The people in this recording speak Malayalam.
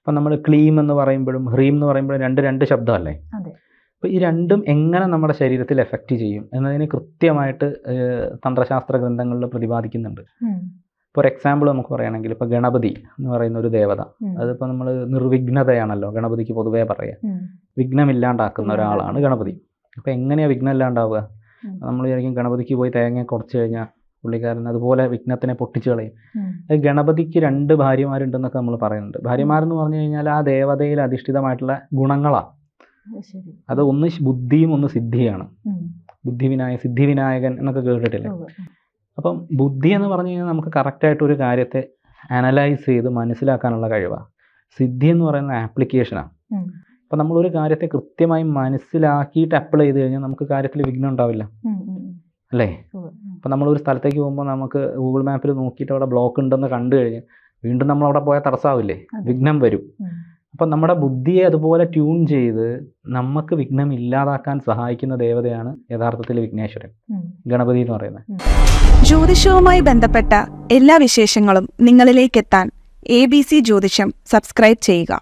ഇപ്പം നമ്മൾ ക്ലീം എന്ന് പറയുമ്പോഴും ഹ്രീം എന്ന് പറയുമ്പോഴും രണ്ട് രണ്ട് ശബ്ദമല്ലേ. അപ്പോൾ ഈ രണ്ടും എങ്ങനെ നമ്മുടെ ശരീരത്തിൽ എഫക്റ്റ് ചെയ്യും എന്നതിന് കൃത്യമായിട്ട് തന്ത്രശാസ്ത്ര ഗ്രന്ഥങ്ങളിൽ പ്രതിപാദിക്കുന്നുണ്ട്. ഇപ്പോൾ ഒരു എക്സാമ്പിൾ നമുക്ക് പറയുകയാണെങ്കിൽ ഇപ്പോൾ ഗണപതി എന്ന് പറയുന്ന ഒരു ദേവത. അതിപ്പോൾ നമ്മൾ നിർവിഘ്നതയാണല്ലോ ഗണപതിക്ക് പൊതുവേ പറയുക. വിഘ്നമില്ലാണ്ടാക്കുന്ന ഒരാളാണ് ഗണപതി. അപ്പോൾ എങ്ങനെയാണ് വിഘ്നം ഇല്ലാണ്ടാവുക നമ്മൾ വിചാരിക്കും ഗണപതിക്ക് പോയി തേങ്ങ കുറച്ച് കഴിഞ്ഞാൽ പുള്ളിക്കാരൻ അതുപോലെ വിഘ്നത്തിനെ പൊട്ടിച്ചു കളയും. ഗണപതിക്ക് രണ്ട് ഭാര്യമാരുണ്ടെന്നൊക്കെ നമ്മൾ പറയുന്നുണ്ട്. ഭാര്യമാരെന്ന് പറഞ്ഞു കഴിഞ്ഞാൽ ആ ദേവതയിൽ അധിഷ്ഠിതമായിട്ടുള്ള ഗുണങ്ങളാണ് അത് ഒന്ന് ബുദ്ധിയും ഒന്ന് സിദ്ധിയാണ്. സിദ്ധി സിദ്ധിവിനായകൻ എന്നൊക്കെ കേട്ടിട്ടില്ലേ. അപ്പം ബുദ്ധി എന്ന് പറഞ്ഞു കഴിഞ്ഞാൽ നമുക്ക് കറക്റ്റായിട്ട് ഒരു കാര്യത്തെ അനലൈസ് ചെയ്ത് മനസ്സിലാക്കാനുള്ള കഴിവാണ് സിദ്ധി എന്ന് പറയുന്ന ആപ്ലിക്കേഷനാണ്. അപ്പം നമ്മളൊരു കാര്യത്തെ കൃത്യമായി മനസ്സിലാക്കിയിട്ട് അപ്ലൈ ചെയ്ത് കഴിഞ്ഞാൽ നമുക്ക് കാര്യത്തിൽ വിഘ്നം ഉണ്ടാവില്ല. അല്ലേ? ഉവ്വ്. ഉം. അപ്പം നമ്മളൊരു സ്ഥലത്തേക്ക് പോകുമ്പോൾ നമുക്ക് ഗൂഗിൾ മാപ്പിൽ നോക്കിയിട്ട് അവിടെ ബ്ലോക്ക് ഉണ്ടെന്ന് കണ്ടു കഴിഞ്ഞാൽ വീണ്ടും നമ്മൾ അവിടെ പോയാൽ തടസ്സമാവില്ലേ. വിഘ്നം വരും. അപ്പം നമ്മുടെ ബുദ്ധിയെ അതുപോലെ ട്യൂൺ ചെയ്ത് നമുക്ക് വിഘ്നം ഇല്ലാതാക്കാൻ സഹായിക്കുന്ന ദേവതയാണ് യഥാർത്ഥത്തിൽ വിഘ്നേശ്വരൻ ഗണപതി എന്ന് പറയുന്നത് ജ്യോതിഷവുമായി ബന്ധപ്പെട്ട എല്ലാ വിശേഷങ്ങളും നിങ്ങളിലേക്ക് എത്താൻ A B C Jyothisham subscribe ചെയ്യുക